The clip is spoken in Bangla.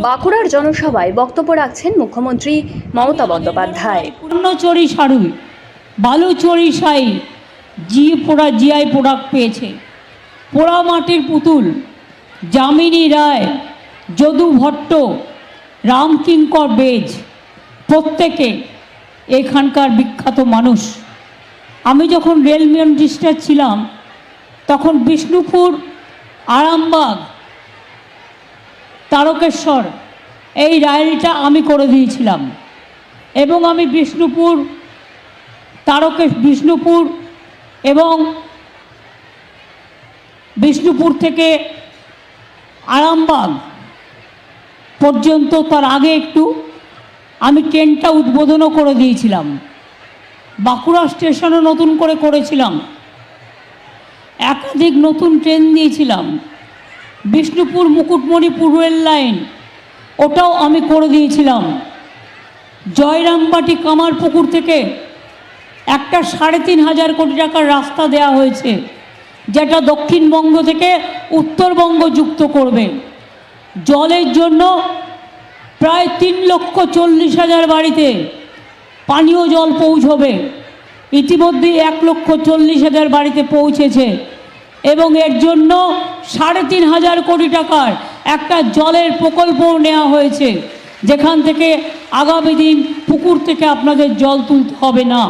বাঁকুড়ার জনসভায় বক্তব্য রাখছেন মুখ্যমন্ত্রী মমতা বন্দ্যোপাধ্যায়। পূর্ণচরি সারুই, বালুচরি সাই, জি পোড়া, জিআই প্রোডাক্ট পেয়েছে। পোড়া মাটির পুতুল, যামিনী রায়, যদু ভট্ট, রামকিঙ্কর বেজ, প্রত্যেকে এখানকার বিখ্যাত মানুষ। আমি যখন রেল মিনিস্টার ছিলাম, তখন বিষ্ণুপুর, আরামবাগ তারকেশ্বর, এই রাইলটা আমি করে দিয়েছিলাম। এবং আমি বিষ্ণুপুর, তারকে, বিষ্ণুপুর এবং বিষ্ণুপুর থেকে আরামবাগ পর্যন্ত তার আগে একটু আমি ট্রেনটা উদ্বোধনও করে দিয়েছিলাম। বাঁকুড়া স্টেশনও নতুন করে করেছিলাম। একাধিক নতুন ট্রেন দিয়েছিলাম বিষ্ণুপুর, মুকুটমণিপুর রেল লাইন। ওটাও আমি করে দিয়েছিলাম। জয়রামবাটি কামারপুকুর থেকে একটা সাড়ে তিন হাজার কোটি টাকার রাস্তা দেওয়া হয়েছে, যেটা দক্ষিণবঙ্গ থেকে উত্তরবঙ্গ যুক্ত করবে। জলের জন্য প্রায় তিন লক্ষ চল্লিশ হাজার বাড়িতে পানীয় জল পৌঁছবে। ইতিমধ্যে এক লক্ষ চল্লিশ হাজার বাড়িতে পৌঁছেছে। এবং এর জন্য সাড়ে তিন হাজার কোটি টাকার একটা জলের প্রকল্পও নেওয়া হয়েছে। যেখান থেকে আগামী দিন পুকুর থেকে আপনাদের জল তুলতে হবে না।